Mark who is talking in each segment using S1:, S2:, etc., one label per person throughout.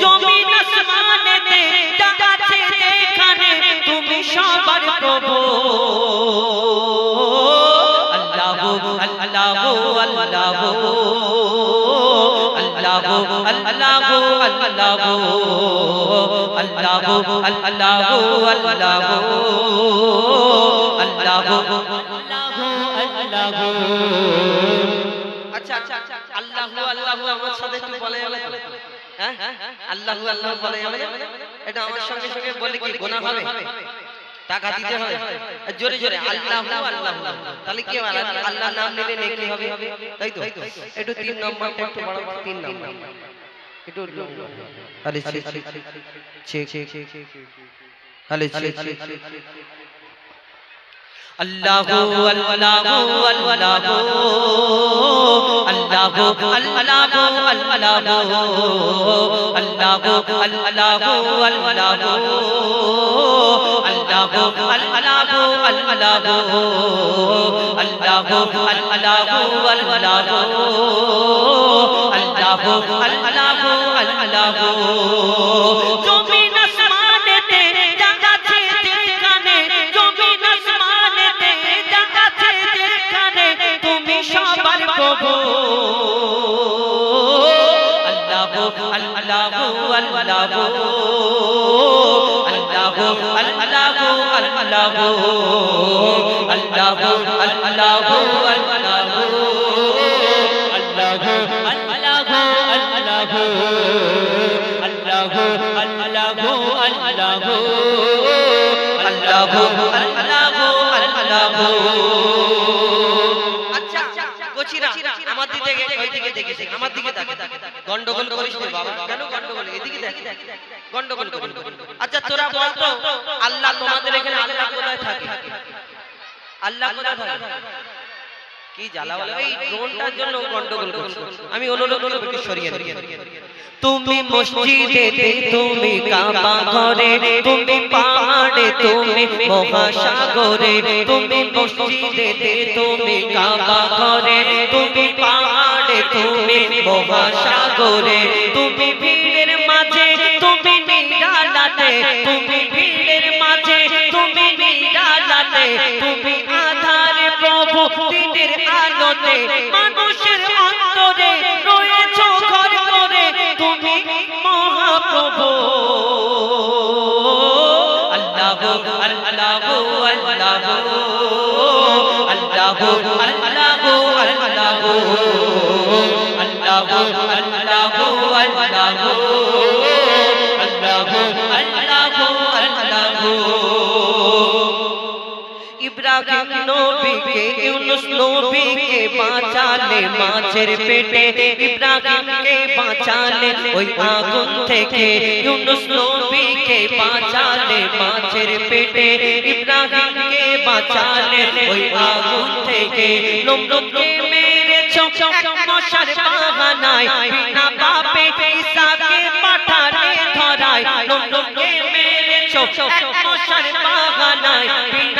S1: জমি মানবো আল্লাহ আল্লাহ আল্লাহ আল্লাহ আল্লাহ আল্লাহ আল্লাহ আচ্ছা আচ্ছা আল্লাহ আল্লাহ আমার সাথে একটু বলে হ্যাঁ আল্লাহ আল্লাহ বলে এটা আমার সঙ্গে সঙ্গে বলে কি গোনা হবে টাকা দিতে হয় জোরে জোরে আল্লাহ আল্লাহ তাহলে কি আল্লাহ নাম নিলে নেকি হবে তাই তো একটু তিন নম্বরটা একটু বড় তিন নম্বর একটু আরে ছি ছি ছি ছি ছি ছি ছি ছি আল্লাহু আল্লাহু আল্লাহু আল্লাহু আল্লাহু আল্লাহু আল্লাহু আল্লাহু আল্লাহু আল্লাহু আল্লাহু আল্লাহু তবু আল্লাহ আল্লাহ আল্লাহ। Allah ওই আমার দিকে গন্ডগোল করিস না বাবা। কেন গন্ডগোল? এদিকে দেখ। গন্ডগোল করিস আচ্ছা তোরা বল তো আল্লাহ তোমাদের এখানে আল্লাহ কোথায় থাকে? আল্লাহ কোথায় থাকে? কি জ্বালা বলে? এই ড্রোনটার জন্য গন্ডগোল করছে। আমি অনুরোধ করব একটু সরিয়ে দিন তুমি মসজিদে তুমি কাবা ঘরে তুমি পাহাড়ে তুমি মহাসাগরে তুমি মসজিদে তুমি কাবা তুমি মহাসাগরে তুমি ভিড়ের মাঝে, তুমি নিরালাতে, তুমি ভিড়ের মাঝে, তুমি নিরালাতে, তুমি আধারে প্রভু দিনের আলোতে, মানুষের অন্তরে ঘর করে, তুমি মহাপ্রভু। ইউনুস নবীকে বাঁচালে মাছের পেটে ইব্রাহিমকে বাঁচালে ওই আগুন থেকে ইউনুস নবীকে বাঁচালে মাছের পেটে ইব্রাহিমকে বাঁচালে ওই আগুন থেকে লোমলোকে মেরেছো মশার বাহানায় বিনা বাপে ঈসাকে পাঠালে ধরায় লোমলোকে মেরেছো মশার বাহানায় বিনা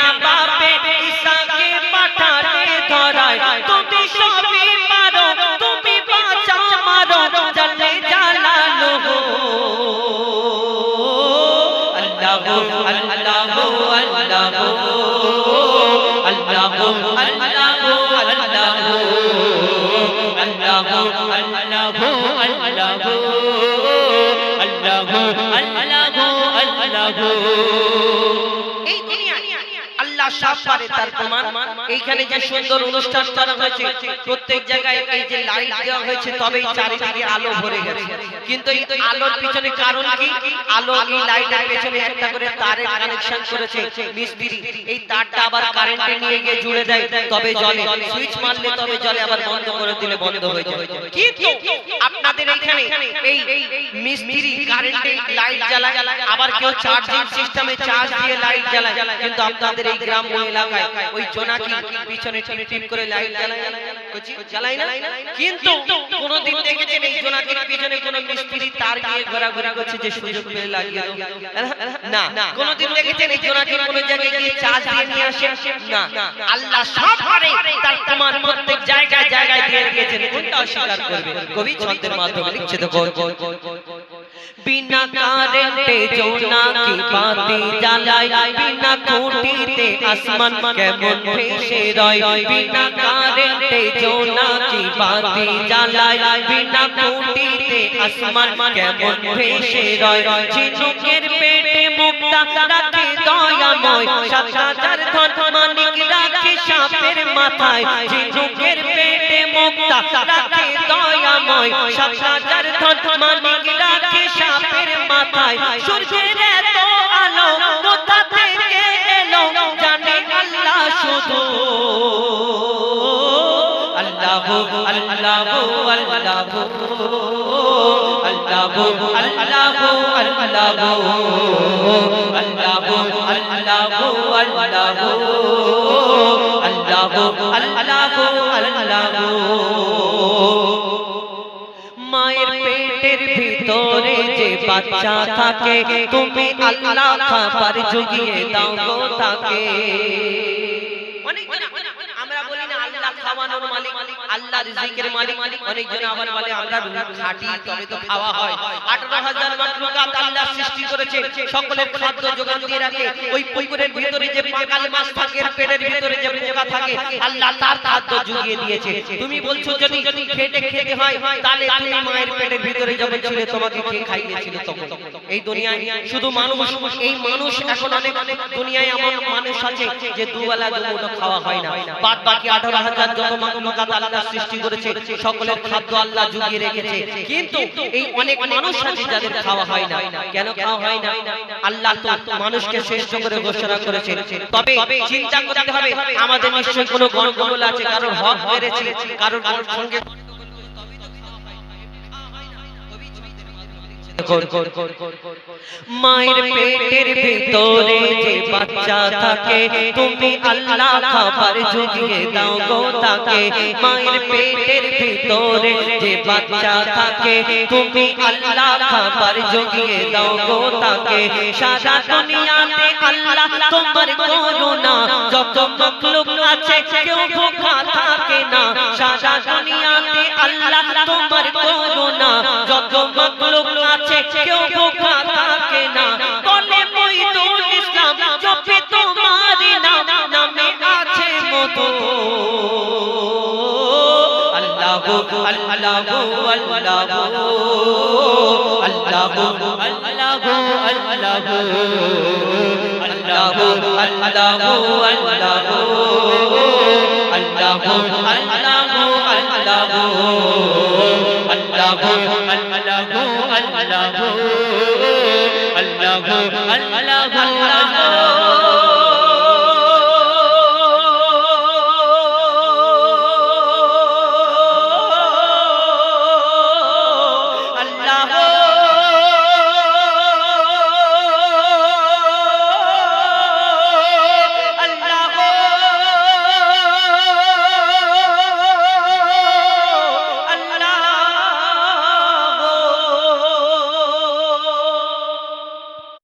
S1: সবই পারো তুমি বাঁচাও মারো জালে জালালো আল্লাহ আল্লাহ আল্লাহ আল্লাহ আল্লাহ তারটা আবার নিয়ে গিয়ে জুড়ে দেয়, তবে জলে সুইচ মারলে তবে জলে আবার বন্ধ করে দিলে বন্ধ হয়ে যায়। কিন্তু আপনাদের এখানে এই লাইট আবার কেউ চার্জিং সিস্টেমে চার্জ দিয়ে লাইট জ্বালায়। কিন্তু আপনাদের এই গ্রাম্য এলাকায়। ওই জোনাকি পিছনে টিপ টিপ করে লাইট জ্বালায়। জ্বালায় না? কিন্তু কোনদিন দেখেছেন এই জোনাকির পিছনে কোন মিস্ত্রি তার দিয়ে ঘোরাঘুরি করছে যে সুযোগ পেলে লাগিয়ে না। কোনদিন দেখেছেন এই জোনাকির কোন জায়গায় গিয়ে চার্জ দিয়ে নিয়ে আসে? না। আল্লাহ সব পারে তার প্রমাণ প্রত্যেক জায়গায় জায়গায় দিয়ে রেখেছেন। কোনটা অস্বীকার করবে? কবি ছন্দের মাধ্যমে লিখছে তো বিনা কারেন্টে জোনাকি বাতি জ্বালায় বিনা খুঁটিতে আসমান কেমন ভেসে রয়? বিনা কারেন্টে জোনাকি বাতি জ্বালায় বিনা খুঁটিতে আসমান কেমন ভেসে রয়? ঝিনুকের পেটে মুক্তা রাখে দয়াময়। সাত হাজার ধন মানিক সাপের মাথায় ঝিনুকের পেটে মুক্তা রাখে দয়াময়। সাত হাজার ধন মানিক রাখে সাপের মাথায়। সূর্যের এত আলো কোথা থেকে এলো জানে আল্লাহ শুধু। আল্লাহ আল্লাহ আল্লাহ। আল্লাহ আল্লাহ আল্লাহ মায়ের পেটের ভিতরে যে বাচ্চা থাকে তুমি আল্লাহ খাবার জুগিয়ে দাও গো তাকে আমরা বলি না আল্লাহ খাওয়ানোর মালিক আল্লাহ রিজিকের মালিক। অনেক জন আবার বলে, আমরা খাটি, তবে তো খাওয়া হয়। 18000 মাখলুকাত আল্লাহ সৃষ্টি করেছে। সকলের খাদ্য যোগান দিয়ে রাখে। ওই পুকুরের ভিতরে যে পাকাল মাছ থাকে পেটের ভিতরে যে পোকা থাকে, আল্লাহ তার খাদ্য জুগিয়ে দিয়েছে। তুমি বলছো, যদি খেটে খেতে হয়, তাহলে তুমি মায়ের পেটের ভিতরে যখন ছিলে, তোমাকে কে খাইয়েছিল তখন? এই দুনিয়ায় শুধু মানুষ, এই মানুষ এখন অনেক দুনিয়ায় এমন মানুষ আছে যে দুবেলা দুমুঠো খাওয়া হয় না। বাদ বাকি আঠারো হাজার যত মাকলুকাত আল্লাহ সৃষ্টি করেছে, সকলের খাদ্য আল্লাহ জুগিয়ে রেখেছে। কিন্তু এই অনেক মানুষ আছে যাদের খাওয়া হয় না। কেন খাওয়া হয় না? আল্লাহ তো মানুষকে শ্রেষ্ঠ করে ঘোষণা করেছে। তবে চিন্তা করতে হবে, আমাদের নিশ্চয়ই কোনো গন্ডগোল আছে, কারোর হক মেরেছে, কারোর সঙ্গে মায়ের পেটের ভিতরে যে বাচ্চা থাকে, তুমি আল্লাহ খাবার জুগিয়ে দাও গো তাকে। মায়ের পেটের ভিতরে যে বাচ্চা থাকে, তুমি আল্লাহ খাবার জুগিয়ে দাও গো তাকে। সারা দুনিয়াতে আল্লাহ তোমার করুণা, যত মখলুক আছে কেউ ভোখা থাকে না। সারা দুনিয়াতে আল্লাহ তোমার করুণা, যত মখলুক আছে, কেউ ভোখা থাকে না। বলে মইদুল ইসলাম জপে তোমার নাম নামে আছে মতো আল্লাহ আল্লাহ আল্লাহ। আল্লাহ আল্লাহ আল্লাহ। আল্লাহ আল্লাহ আল্লাহ। الله الله الله الله